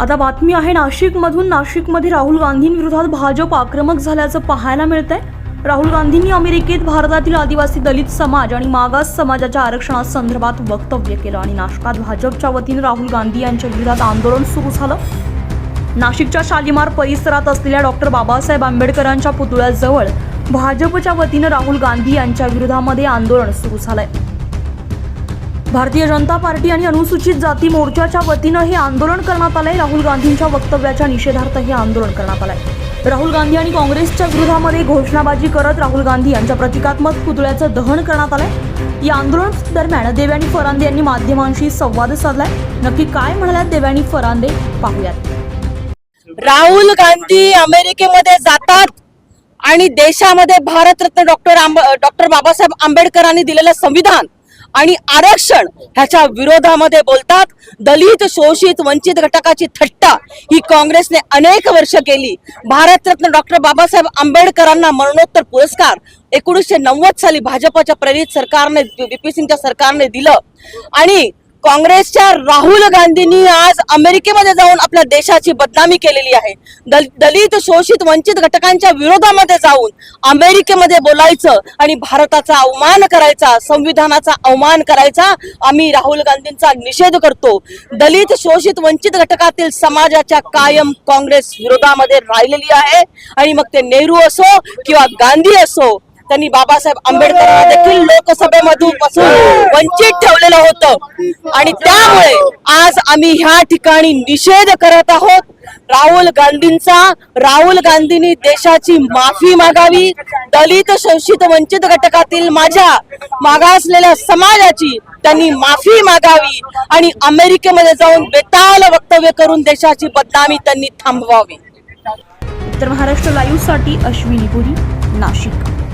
आता बातमी आहे नाशिकमधून नाशिकमध्ये राहुल गांधींविरोधात भाजप आक्रमक झाल्याचं पाहायला मिळतंय. राहुल गांधींनी अमेरिकेत भारतातील आदिवासी दलित समाज आणि मागास समाजाच्या आरक्षणासंदर्भात वक्तव्य केलं आणि नाशकात भाजपच्या वतीनं राहुल गांधी यांच्या विरोधात आंदोलन सुरू झालं. नाशिकच्या शालिमार परिसरात असलेल्या डॉक्टर बाबासाहेब आंबेडकरांच्या पुतळ्याजवळ भाजपच्या वतीनं राहुल गांधी यांच्या विरोधामध्ये आंदोलन सुरू झालंय. भारतीय जनता पार्टी आणि अनुसूचित जाती मोर्चाच्या वतीनं हे आंदोलन करण्यात आलंय. राहुल गांधींच्या वक्तव्याच्या निषेधार्थ हे आंदोलन करण्यात आलंय. राहुल गांधी आणि काँग्रेसच्या विरोधामध्ये घोषणाबाजी करत राहुल गांधी यांच्या प्रतिकात्मक पुतळ्याचं दहन करण्यात आलंय. या आंदोलन दरम्यान देवयानी फरांदे यांनी माध्यमांशी संवाद साधलाय. नक्की काय म्हणाल्यात देवयानी फरांदे? पाहूयात. राहुल गांधी अमेरिकेमध्ये जातात आणि देशामध्ये भारतरत्न डॉक्टर आंब डॉक्टर बाबासाहेब आंबेडकरांनी दिलेलं संविधान आणि आरक्षण ह्याच्या विरोधामध्ये बोलतात. दलित शोषित वंचित घटकाची थट्टा ही काँग्रेसने अनेक वर्ष केली. भारतरत्न डॉक्टर बाबासाहेब आंबेडकरांना मरणोत्तर पुरस्कार एकोणीसशे नव्वद साली भाजपच्या प्रेरित सरकारने बीपी सिंगच्या सरकारने दिलं. आणि काँग्रेसच्या राहुल गांधींनी आज अमेरिकेमध्ये जाऊन आपल्या देशाची बदनामी केलेली आहे. दल, दलित शोषित वंचित घटकांच्या विरोधामध्ये जाऊन अमेरिकेमध्ये बोलायचं आणि भारताचा अवमान करायचा संविधानाचा अवमान करायचा आम्ही राहुल गांधींचा निषेध करतो. दलित शोषित वंचित घटकातील समाजाच्या कायम काँग्रेस विरोधामध्ये राहिलेली आहे. आणि मग ते नेहरू असो किंवा गांधी असो त्यांनी बाबासाहेब आंबेडकरांना देखील लोकसभेमधून पासून वंचित ठेवलेलं होतं. आणि त्यामुळे आज आम्ही ह्या ठिकाणी निषेध करत आहोत. राहुल गांधींचा राहुल गांधींनी देशाची माफी मागावी. दलित शोषित वंचित घटकातील माझ्या मागासलेल्या समाजाची त्यांनी माफी मागावी आणि अमेरिकेमध्ये जाऊन बेताल वक्तव्य करून देशाची बदनामी त्यांनी थांबवावी. उत्तर महाराष्ट्र लाईव्हसाठी अश्विनी पुरी नाशिक.